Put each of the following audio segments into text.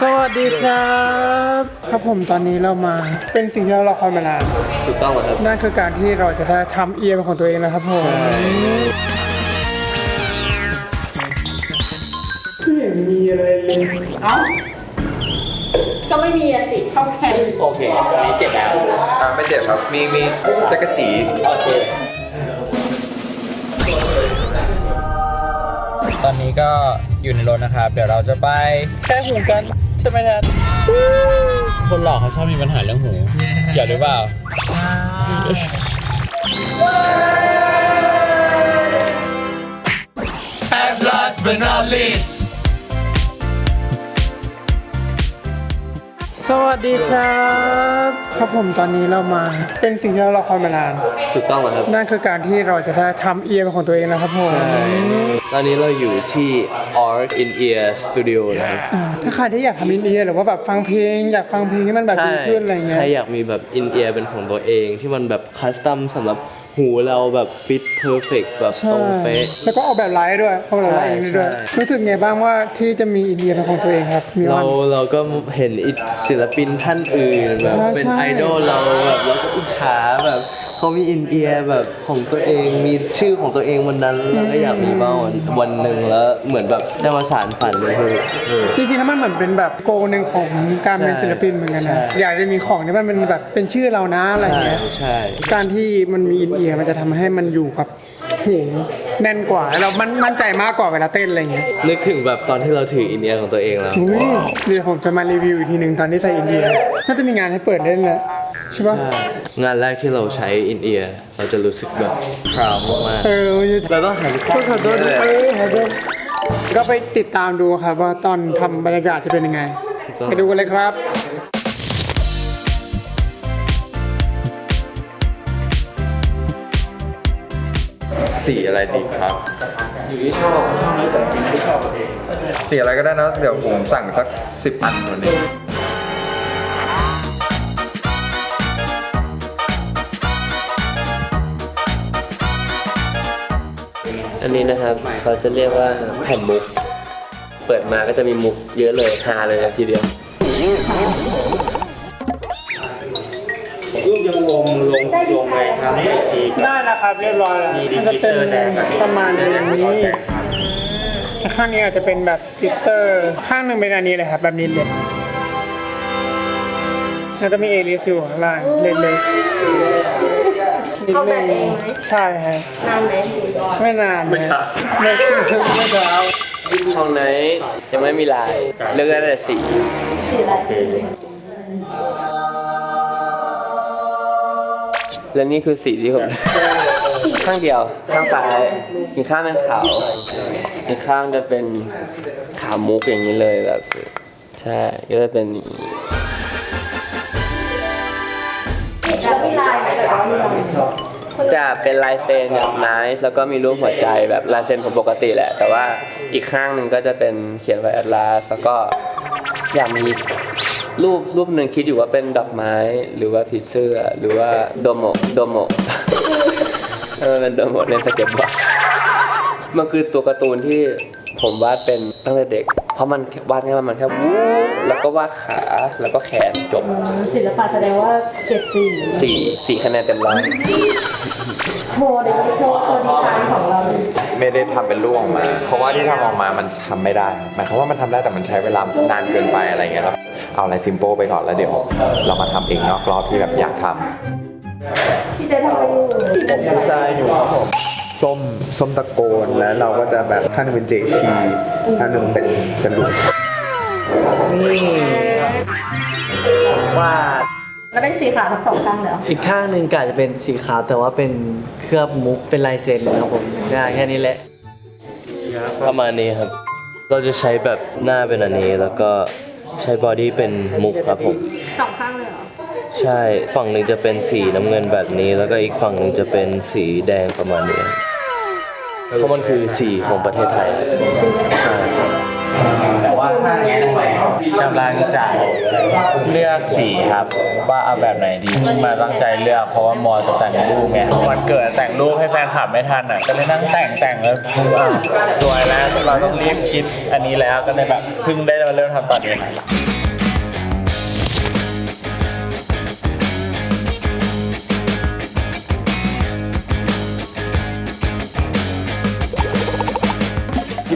สวัสดีครับ ครับผมตอนนี้เรามาเป็นสิ่งที่เรารอคอยมานานถูกต้องเหรอครับ นั่นคือการที่เราจะได้ทำเอียร์เป็นของตัวเองนะครับผมไม่เห็นมีอะไรเลยเอ้าก็ไม่มีอะสิเข้าแข่งโอเคอันนี้เจ็บแล้วอ่าไม่เจ็บครับ มีมีจักรจีโอเค ก็อยู่ในรถนะครับ เดี๋ยวเราจะไปแค่หูกัน ใช่ไหมแทนคนหลอกเขาชอบมีปัญหาเรื่องหูเกี่ยวหรือเปล่า สวัสดีครับครับผมตอนนี้เรามา เป็นสิ่งที่เรารอคอยมานาน ถูกต้องเหรอครับนั่นคือการที่เราจะได้ทำเอียร์เป็นของตัวเองนะครับผมตอนนี้เราอยู่ที่ Arc in Ear Studio นะครับอ่าถ้าใครที่อยากทำอินเอียร์หรือว่าแบบฟังเพลง อยากฟังเพลงที่มันแบบดีขึ้นอะไรเงี้ใคยรอยากมีแบบ in ear เป็นของตัวเองที่มันแบบคัสตัมสำหรับ หูเราแบบฟิตเพอร์เฟกแบบตใช่รงเป๊ะ แล้วก็ออกแบบไลฟ์ด้วยออกแบบไลฟ์เองด้วยใช่รู้สึกไงบ้างว่าที่จะมีอินเดียเป็นของตัวเองครับมีเราวันเราก็เห็นอิศิลปินท่านอื่นแบบใช่เป็นใช่ไอดอลเราแบบเราก็อิจฉาแบบ เขามีอินเอียร์แบบของตัวเองมีชื่อของตัวเองวันนั้นเราก็อยากมีบ้างวันวันหนึ่งแล้วเหมือนแบบได้มาสารฝันเลยคือเออ จริงๆแล้วมันเหมือนเป็นแบบโกหนึ่งของการเป็นใช่ศิลปินเหมือนกันใช่ นะอยากจะมีของที่มันเป็นแบบเป็นชื่อเรานะอะไรใช่เงี้ย ใช่ การที่มันมีอินเอียร์มันจะทำให้มันอยู่กับหูแน่นกว่าแล้วเรามันมั่นใจมากกว่าเวลาเต้นอะไรเงี้ยนึกถึงแบบตอนที่เราถืออินเอียร์ของตัวเองแล้ว อุ้ยเดี๋ยวผมจะมารีวิวอีกทีหนึ่งตอนที่ใส่อินเดียน่าจะมีงานให้เปิดเล่นแล้ว ใช่ปะใช่งานแรกที่เราใช้อินเอียร์เราจะรู้สึกแบบพราวมากเออมันจะๆเราต้องหันข้างขอโทษด้วยเออขอโทษก็ไปติดตามดูครับว่าตอนทำบรรยากาศจะเป็นยังไง ไปดูกันเลยครับสีอะไรดีครับ อยู่ที่ชอบชอบนี้แต่จริงไม่ชอบเองสีอะไรก็ได้นะ เดี๋ยวผมสั่งสักสิบอันวันนี้ อันนี้นะครับเขาจะเรียกว่าแผ่นมุก เปิดมาก็จะมีมุกเยอะเลยฮาเลยทีเดียวรูปยังลงลงลงไปทำให้ทีได้แล้วครับเรียบร้อยแล้วมีมันจะเป็นดิจิตอลแดงกับประมาณนี้ข้างนี้อาจจะเป็นแบบฟิลเตอร์ข้างหนึ่งเป็นอันนี้เลยครับแบบนี้เลยแล้วก็มีเอลิสอยู่ข้างล่างเล็กๆ นิดเข้าแบนึบงเองไหมใช่ฮะนานไหมไม่นานไม่ช้าไม่ไม่ช้าห้องไหนยังไม่มีลายเลือกได้แต่สีสีอะไรและนี่คือสีที่ผมข้างเดียว ข้างซ้ายอีกข้างเป็นขาวอีกข้างจะเป็นขาวมุกอย่างนี้เลยแบบสุดใช่ก็จะเป็น แล้วมีลายไหมแบบว่ามีลายไหมจะเป็นลายเซ็นแบบไนส์แล้วก็มีรูปหัวใจแบบลายเซ็นผมปกติแหละ แต่ว่าอีกข้างหนึ่งก็จะเป็นเขียนไว้แอดลาสแล้วก็อยากมีรูปรูปหนึ่งคิดอยู่ว่าเป็นดอกไม้หรือว่าผีเสื้อหรือว่าโดโมโดโมเออเป็นโดโมเล่นสเก็ตบอร์ดมันคือตัวการ์ตูนที่ผมวาดเป็นตั้งแต่เด็ก เพราะมันวาดแค่มันแค่วู แล้วก็วาดขาแล้วก็แขนจบศิลปะแสดงว่าเกรดสี่สี่สี่คะแนนเต็มร้อยโชว์เดี๋ยวนี้โชว์โชว์ดีไซน์ของเราไม่ได้ทำเป็นรูปออกมา เพราะว่าที่ทำออกมามันทำไม่ได้ครับหมายความว่ามันทำได้แต่มันใช้เวลานานเกินไปอะไรเงี้ยแล้วเอาอะไรซิม p ป e ไปก่อนแล้วเดี๋ยวเรามาทำเองนอกรอบที่แบบอยากทำพี่เจทำอะไรอยู่ดีไซน์อยู่ครับผมส้มส้มตะโกนแล้วเราก็จะแบบข้างหนึงเป็น JT ข้างหนึงเป็นจร วดว่าแล้วเป็นสีขาวทั้งสองข้างเลยเหรออีกข้างหนึ่งกอาจจะเป็นสีขาวแต่ว่าเป็นเคลือบมุกเป็นลายเซ็นครับผมง่ายแค่นี้แหละ ประมาณนี้ครับ เราจะใช้แบบหน้าเป็นอันนี้ แล้วก็ใช้บอดี้เป็นมุกครับผม สองข้างเลยเหรอใช่ ฝั่งหนึ่งจะเป็นสีน้ำเงินแบบนี้ แล้วก็อีกฝั่งหนึ่งจะเป็นสีแดงประมาณนี้ เพราะมันคือสีของประเทศไทย ใช่ แต่ว่าถ้าแง้ตรงไปกำลังจะเลือกสีครับ ว่าเอาแบบไหนดีมาตั้งใจเลือกเพราะว่ามอจะแต่งรูปไงวันเกิดแต่งรูปให้แฟนคลับไม่ทันอะก็เลยนั่งแต่งแต่งแล้วสวยแล้วเราต้องรีบคิดอันนี้แล้วก็เลยแบบเพิ่งได้มาเริ่มทำตอนนี้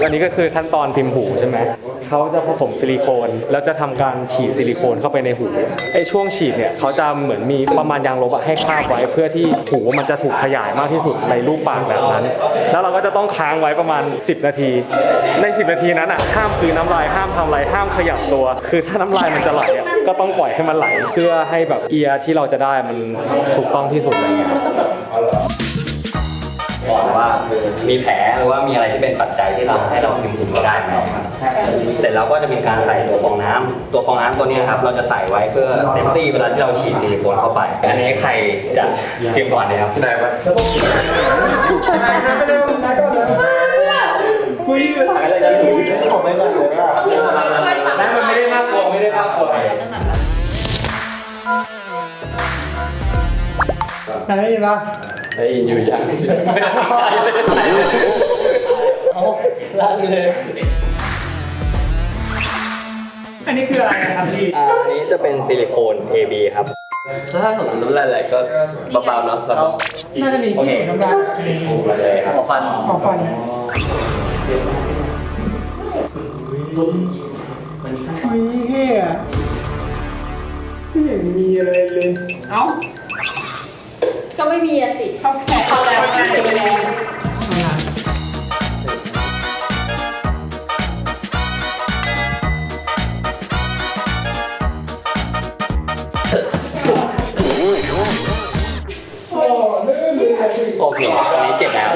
อันนี้ก็คือขั้นตอนพิมพ์หูใช่ไหมเขาจะผสมซิลิโคนแล้วจะทำการฉีดซิลิโคนเข้าไปในหูไอ้ช่วงฉีดเนี่ยเขาจะเหมือนมีประมาณยางลบให้คาบไว้เพื่อที่หูมันจะถูกขยายมากที่สุดในรูปปากแบบนั้น แล้วเราก็จะต้องค้างไว้ประมาณ 10 นาที ใน 10 นาทีนั้นอะห้ามคือน้ำลายห้ามทำอะไรห้ามขยับตัว คือถ้าน้ำลายมันจะไหลอะก็ต้องปล่อยให้มันไหล เพื่อให้แบบเอียร์ที่เราจะได้มันถูกต้องที่สุดอะไรเงี้ย บอกว่ามีแผลหรือว่ามีอะไรที่เป็นปัจจัยที่เราให้เราพิมพ์หูได้ไหมเสร็จแล้วก็จะมีการใส่ตัวฟองน้ำตัวฟองน้ำตัวเนี้ยครับเราจะใส่ไว้เพื่อเซฟตี้เวลาที่เราฉีดซิลิโคนเข้าไป อันนี้ใครจะพิมพ์ก่อนเลยครับที่ไหนปะคุยปัญหาอะไรกันอยู่ผมไม่รู้เลยว่านั่นมันไม่ได้น่ากลัวไม่ได้น่ากลัวได้ยินปะ ได้ยินอยู่อย่างอันนี้คืออะไรนะครับพี่อันนี้จะเป็นซิลิโคน AB ครับ ถ้าสมมติน้ำลายไหลก็เบาๆเนาะแล้วก็น่าจะมีที่น้ำลายหมอฟันหมอฟันนะอุ้เฮียไม่เห็นมีอะไรเลย เอ้า ก็ไม่มีอะสิเข้าแขกเข้าแล้วง่ายไปแล้ว โอเค อันนี้เจ็บแล้ว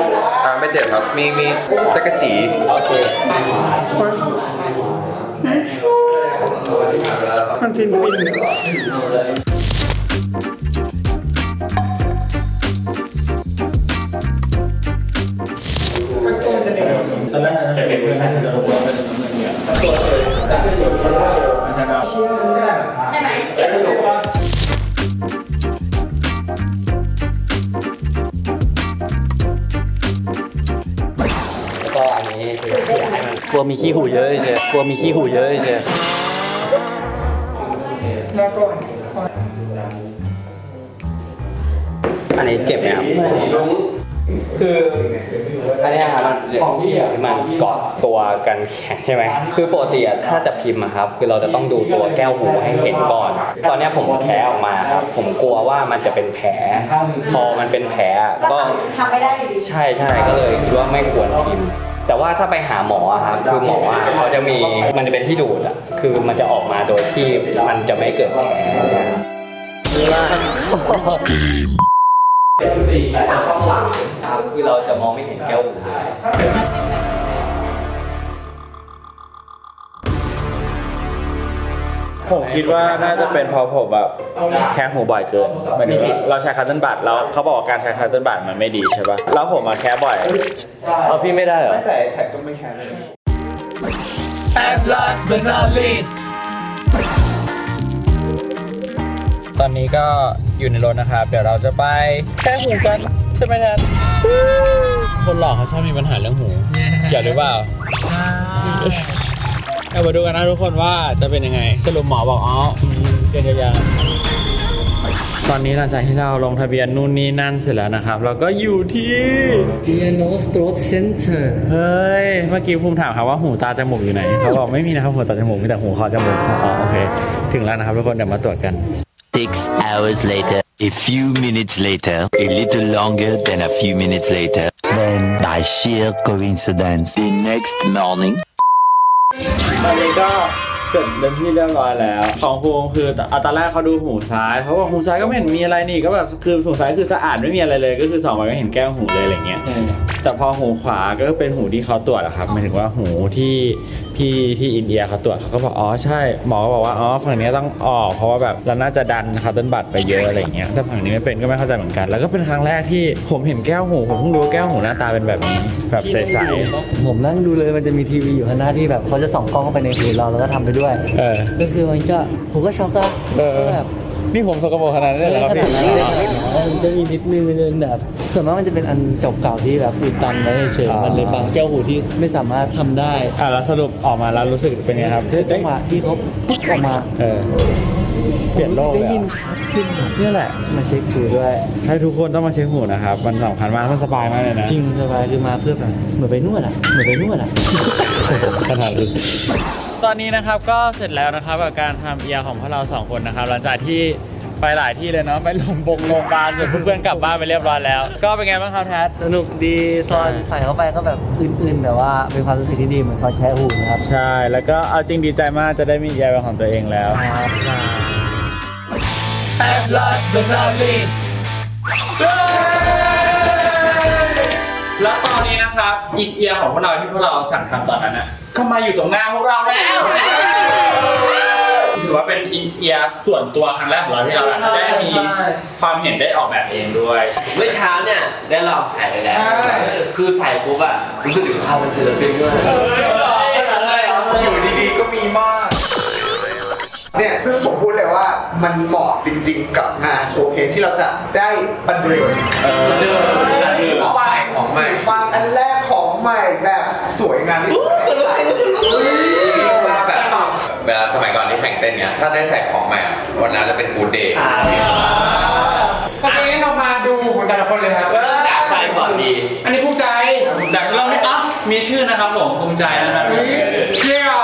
อ่าไม่เจ็บครับ มีมีจักรจีโอเค มันฟินฟิน วมีขี้หูเยอะเชียวกลัวมีขี้หูเยอะเชียวแล้วก็อันนี้เจ็บไหมครับ คืออันเนี้ยครับมันของที่มันเกาะตัวกันแข็งใช่ไหมคือปกติอะถ้าจะพิมพ์อะครับ คือเราจะต้องดูตัวแก้วหูให้เห็นก่อน ตอนเนี้ยผมแพ้ออกมาครับ ผมกลัวว่ามันจะเป็นแผล พอมันเป็นแผลอะก็ก็ทำไม่ได้อยู่ดี ใช่ใช่ก็เลยคิดว่าไม่ควรพิมพ์ แต่ว่าถ้าไปหาหมออะครับคือหมออะเขาจะมีมันจะเป็นที่ดูดอะคือมันจะออกมาโดยที่มันจะไม่เกิดแผลนะครับครับคือเราจะมองไม่เห็นแก้วหู ผมคิดว่าน่าจะเป็นเพราะผมแบบแค่หูบ่อยเกินหมายถึงว่าเราใช้คัตเติ้ลบัตแล้วเขาบอกว่าการใช้คัตเติ้ลบัตมันไม่ดีใช่ปะแล้วผมมาแค่บ่อยเอาพี่ไม่ได้เหรอแต่แท็กก็ไม่แค่นั้นตอนนี้ก็อยู่ในรถนะครับ เดี๋ยวเราจะไปแค่หูกัน ใช่ไหมแทนคนหลอกเขาชอบมีปัญหาเรื่องหูเกี่ยวหรือเปล่า เอามาดูกันนะทุกคนว่าจะเป็นยังไง สรุปหมอบอกอ๋ออืมเกินเยียวยาตอนนี้หลังจากที่เราลงทะเบียนนู่นนี่นั่นเสร็จแล้วนะครับ เราก็อยู่ที่ Piano Throat Center เฮ้ย เมื่อกี้ภูมิถามครับว่าหูตาจมูกอยู่ไหน เขาบอกไม่มีนะครับหูตาจมูกมีแต่หูคอจมูกอ๋อโอเค ถึงแล้วนะครับทุกคนเดี๋ยวมาตรวจกัน Six hours later, a few minutes later, a little longer than a few minutes later, then by sheer coincidence, the next morning, ตอนนี้ก็เสร็จเป็นที่เรียบร้อยแล้วของภูมิคือเอาตอนแรกเขาดูหูซ้ายเขาบอกหูซ้ายก็ไม่เห็นมีอะไรนี่ก็แบบคือหูซ้ายคือสะอาดไม่มีอะไรเลย ก็คือสองวันก็เห็นแก้วหูเลยอะไรเงี้ย แต่พอหูขวาก็เป็นหูที่เขาตรวจอะครับหมายถึงว่าหูที่พี่ที่อินเดียเขาตรวจเขาก็บอกอ๋อใช่หมอก็บอกว่าอ๋อฝั่งนี้ต้องออก เพราะว่าแบบเราน่าจะดันคาร์ตันบัตไปเยอะอะไรเงี้ยแต่ฝั่งนี้ไม่เป็นก็ไม่เข้าใจเหมือนกัน แล้วก็เป็นครั้งแรกที่ผมเห็นแก้วหูผมเพิ่งรู้ว่าแก้วหูหน้าตาเป็นแบบนี้ แบบใสผมนั่งดูเลยมันจะมีทีวีอยู่ข้างหน้าที่แบบเขาจะส่องกล้องเข้าไปในหูเราแล้วก็ทำไปด้วย ๆ เออ ก็คือมันก็ผมก็ช็อกอะเออ ก็แบบนี่ผมสกปรกขนาดนั้นเลยเหรอครับขนาพี่ดนั้นเลยมันจะมีนิดนึงมันจะเป็นแบบส่วนมากมันจะเป็นอันเก่าๆที่แบบอุดตันไว้เฉยอ๋อ ๆมันเลยบางแก้วหูที่ไม่สามารถทำได้อะแล้วสรุปออกมาแล้วรู้สึกเป็นไงครับคือจังหวะที่เขาปุ๊บออกมา เออ เปลี่ยนโลกเลได้ยยินอะชัดขึ้นนี่แหละ มาเช็คหูด้วยให้ทุกคนต้องมาเช็คหูนะครับ มันสำคัญมากมันสบายมากเลยนะจริงสบายคือมาเพื่อแบบเหมือนไปนวดอะเหมือนไปนวดอะขนาดนี้ตอนนี้นะครับก็เสร็จแล้วนะครับกับการทำเอียร์ของพวกเราสองคนนะครับ หลังจากที่ ไปหลายที่เลยเนาะไปโรงพยาบาลโรงพยาบาลจนเพื่อนๆกลับบ้านไปเรียบร้อยแล้ว ก็เป็นไงบ้างครับแทส สนุกดีตอนใส่เข้าไปก็แบบอื่นๆ แต่ว่าเป็นความรู้สึกที่ดีเหมือนตอนแค่หูนะครับ ใช่ แล้วก็เอาจริงดีใจมากจะได้มีเอียร์เป็นของตัวเองแล้ว And last but not least แล้วตอนนี้นะครับอินเอียร์ของพวกเราที่พวกเราสั่งทำตอนนั้นน่ะก็มาอยู่ตรงหน้าพวกเราแล้วถื อว่าเป็นอินเอียร์ส่วนตัวครั้งแรกของเราที่เราได้มีความเห็นได้ออกแบบเองด้วย เมื่อเช้าเนี่ยได้ลองใส่ไปแล้ว คือใส่ปุ๊บอะรู้สึกถึงความเป็นศิลปินด้วยอยู่ดีๆก็มีมากเนี่ยซึ่งผมพูดเลยว่ามันเหมาะจริง ๆ กับงานโชว์เคสที่เราจะได้บันเทิงเดิมเดิมของใหม่ของใหม่ฟังอันแรกของใหม่แบบสวยงามที่สุดใส่ว่าแบบเวลาสมัยก่อนที่แข่งเต้นเนี้ยถ้าได้ใส่ของใหม่อะวันนั้นจะเป็นกูดเดย์โอเคงั้นเรามาดูของแต่ละคนเลยครับจากไปก่อนดี อันนี้ภูมิใจจากเราไม่อะมีชื่อนะครับผมภูมิใจนะครับเชี่ยว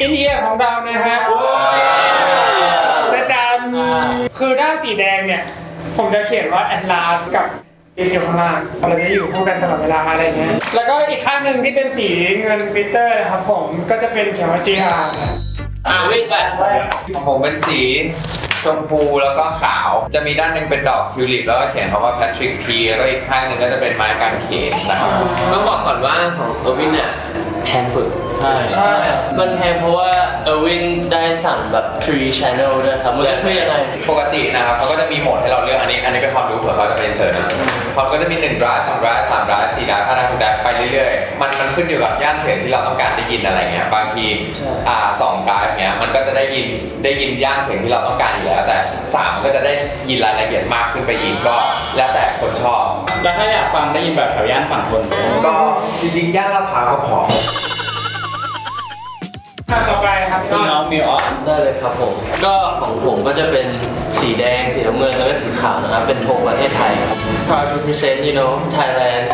อินเดียของเรานะฮะจะจำ คือด้านสีแดงเนี่ย ผมจะเขียนว่า Atlas กับเอเชียข้างล่างเราจะอยู่คู่กันตลอดเวลาอะไรเงี้ย แล้วก็อีกข้างหนึ่งที่เป็นสีเงินฟิลเตอร์นะครับผมก็จะเป็นเขียนว่า GR อ่าวิ่งไปของผมเป็นสีชมพูแล้วก็ขาว จะมีด้านหนึงเป็นดอกทิวลิปแล้วก็เขียนคำว่า Patrick P แล้วก็อีกข้างหนึ่งก็จะเป็นไม้กางเขนนะครับต้องบอกก่อนว่าของเออร์วินเนี่ยแพงสุด ใช่ใช่ มันแพงเพราะว่าเออร์วินได้สั่งแบบ tree channel ด้วยครับ มันก็คือยังไง ปกตินะครับเขาก็จะมีโหมดให้เราเลือกอันนี้ อันนี้เป็นความรู้เผื่อเขาจะเป็นเชิญนะเขาก็จะมี1ร้าน2ร้าน3ร้าน4ร้าน5ร้าน6ร้านไปเรื่อยๆ มันมันขึ้นอยู่กับย่านเสียงที่เราต้องการได้ยินอะไรเงี้ย บางทีอ่าสองร้านเงี้ยมันก็จะได้ยินได้ยินย่านเสียงที่เราต้องการอยู่แล้ว แต่สามมันก็จะได้ยินรายละเอียดมากขึ้นไปอีกก็ แล้วแต่คนชอบ แล้วถ้าอยากฟังได้ยินแบบแถวย่านฝั่งทนก็จริงๆย่านลาดพร้าวก็พอ ข้างต่อไปครับคุณน้องมิวออฟได้เลยครับผม ก็ของผมก็จะเป็นสีแดง สีน้ำเงิน แล้วก็สีขาวนะครับ เป็นธงประเทศไทยครับ proud to present you know Thailand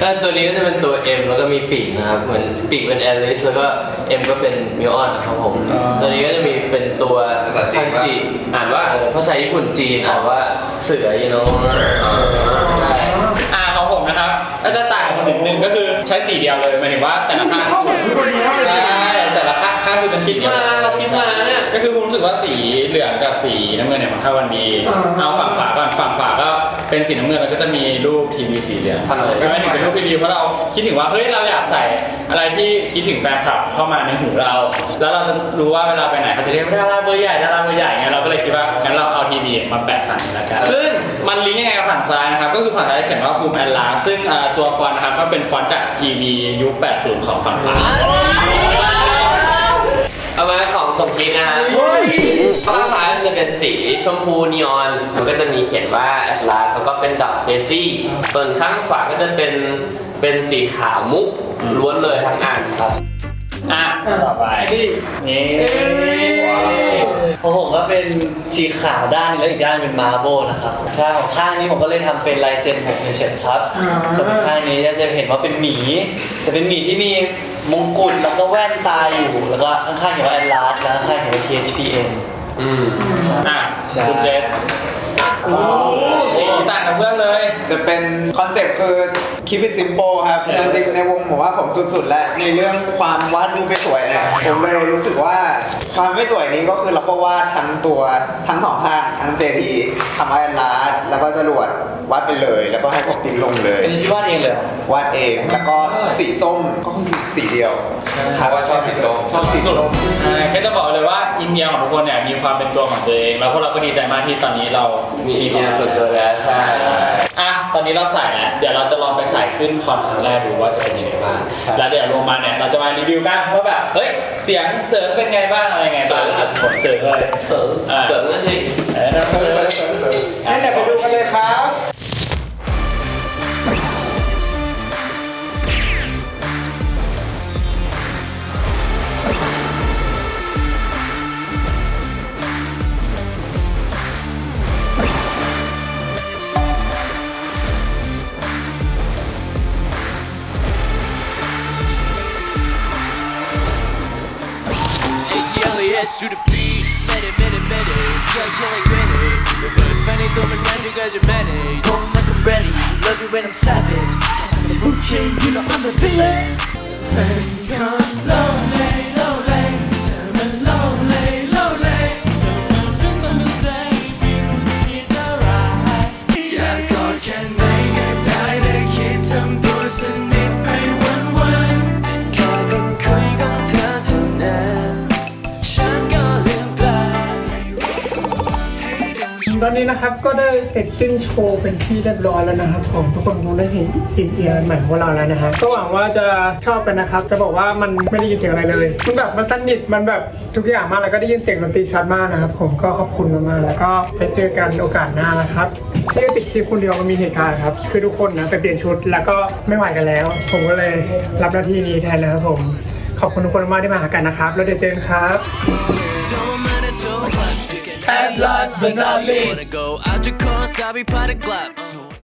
แล้วตัวนี้ก็จะเป็นตัว M แล้วก็มีปีกนะครับ เหมือนปีกเป็น Alice แล้วก็ M ก็เป็น m i o n นะครับผม ตัวนี้ก็จะมีเป็นตัวภาษาจีนคันปะ จิอ่านว่าเออภาษาญี่ปุ่นจีนอ่านว่าเสือ you know ใช่อ่าของผม นะครับก็จะต่างกันนิดนึงก็คือใช้สีเดียวเลยหมายถึงว่าแต่ละข้างใช่แต่ละข้างข้างคือเป็นสีเดียวมาเราคิดมาเนี่ยก็คือผมรู้สึกว่าสีเหลืองกับสีน้ำเงินเนี่ยมันเข้ากันดีเอาฝั่งขวาก่อนฝั่งขวาก็เป็นสีน้ำเงินแล้วก็จะมีรูปทีวีสีเหลืองก็ไม่ถึงเป็นรูปที่ดีเพราะเราคิดถึงว่าเฮ้ยเราอยากใส่อะไรที่คิดถึงแฟนคลับเข้ามาในหูเรา แล้วเราจะรู้ว่าเวลาไปไหนเขาจะเรียกว่าดาราเบอร์ใหญ่ดาราเบอร์ใหญ่ไงเราก็เลยคิดว่างั้นเราเอาทีวีมาแปะฝั่งนี้แล้วกันซึ่ง มันลิงก์ยังไงกับฝั่งซ้ายนะครับ ก็คือฝั่งซ้ายจะเขียนว่าภูมิแอนลา ซึ่งอ่าตัวฟอนต์นะครับก็เป็นฟอนต์จากทีวียุค 80 ของฝั่งขวาเอามาของสมคิดนะฮะข้างซ้ายมันจะเป็นสีชมพูนีออน มันก็จะมีเขียนว่าแอตลาสแล้วก็เป็นดอกเดซี่ ส่วนข้างขวาก็จะเป็นเป็นสีขาวมุกล้วนเลยทั้งอันครับ อะต่อไปนี่ของผมก็เป็นสีขาวด้านแล้วอีกด้านเป็นมาร์โบนะครับข้างของข้างนี้ผมก็เลยทำเป็นลายเซ็นผมเฉยๆครับ ส่วนข้างนี้จะเห็นว่าเป็นหมีจะเป็นหมีที่มีมงกุฎแล้วก็แว่นตาอยู่ แล้วก็ข้างๆเขียนว่าแอนลาสแล้วข้างๆเขียนว่า THPN อะคุณเจส สีต่างกับเพื่อนเลย จะเป็นคอนเซปต์คือ keep it simple ครับจริงๆในวงผมว่าผมสุดๆ แล้วในเรื่องความวาดรูปไม่สวยเนี่ยผมเลยรู้สึกว่าความไม่สวยนี้ก็คือเราก็วาดทั้งตัวทั้งสองข้างทั้งเจดีทำไว้ลาดแล้วก็จรวดวาดไปเลย แล้วก็ให้ผมพิมพ์ลงเลย เป็นที่วาดเองเลยเหรอวาดเองแล้วก็สีส้มก็คือสีเดียวเพราะว่าชอบสีส้ม ชอบสีส้ม อ่าก็จะบอกเลยว่าอินเดียของทุกคนเนี่ยมีความเป็นตัวของตัวเอง แล้วพวกเราก็ดีใจมากที่ตอนนี้เรามีอินเดียส่วนตัวแล้วใช่อะตอนนี้เราใส่แล้วเดี๋ยวเราจะลองไปใส่ขึ้นคอนครั้งแรกดูว่าจะเป็นยังไงบ้างแล้วเดี๋ยวลงมาเนี่ยเราจะมารีวิวกันว่าแบบเฮ้ยเสียงเสริงเป็นไงบ้างอะไรไงบ้างผลเสริงเลยเสริมอ่าเสริมนั่นเองเออเสริง cause you're many. Don't like I'm ready. Love you when I'm savage. I'm the food chain, you know I'm the villain. Come lonely, lonely ตอนนี้นะครับก็ได้เสร็จสิ้นโชว์เป็นที่เรียบร้อยแล้วนะครับผมทุกคนคงได้เห็นอินเอียร์ใหม่ของเราแล้วนะฮะก็หวังว่าจะชอบกันนะครับ จะบอกว่ามันไม่ได้ยินเสียงอะไรเลยมันแบบมันสนิทมันแบบทุกอย่างมากแล้วก็ได้ยินเสียงดนตรีชัดมากนะครับผมก็ขอบคุณมากๆแล้วก็ไปเจอกันโอกาสหน้านะครับที่ติดคลิปคนเดียวมันมีเหตุการณ์ครับ คือทุกคนนะไปเปลี่ยนชุดแล้วก็ไม่ไหวกันแล้ว ผมก็เลยรับหน้าที่นี้แทนนะครับผมขอบคุณทุกคนมากที่มาหากันนะครับ แล้วเดี๋ยวเจอกันครับ At last but not least Wanna go out your I'll be part of club